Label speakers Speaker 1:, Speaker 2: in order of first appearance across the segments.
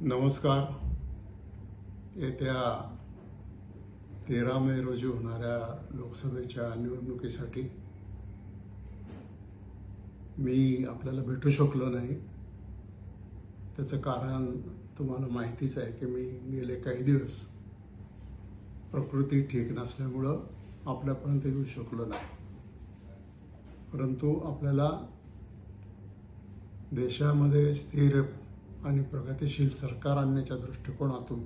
Speaker 1: नमस्कार. येत्या तेरा मे रोजी होणाऱ्या लोकसभेच्या निवडणुकीसाठी मी आपल्याला भेटू शकलो नाही. त्याचं कारण तुम्हाला माहितीच आहे की मी गेले काही दिवस प्रकृती ठीक नसल्यामुळं आपल्यापर्यंत येऊ शकलो नाही. परंतु आपल्याला देशामध्ये स्थिर आणि प्रगतिशील सरकार आणण्याच्या दृष्टिकोनातून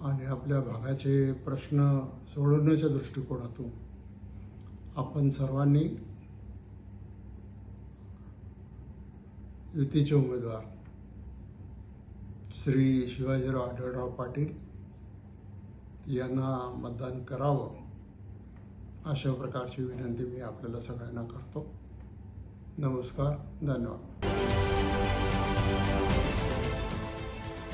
Speaker 1: आणि आपल्या भागाचे प्रश्न सोडवण्याच्या दृष्टिकोनातून आपण सर्वांनी युतीचे उमेदवार श्री शिवाजीराव आढळराव पाटील यांना मतदान करावं अशा प्रकारची विनंती मी आपल्याला सगळ्यांना करतो. नमस्कार धन्यवाद.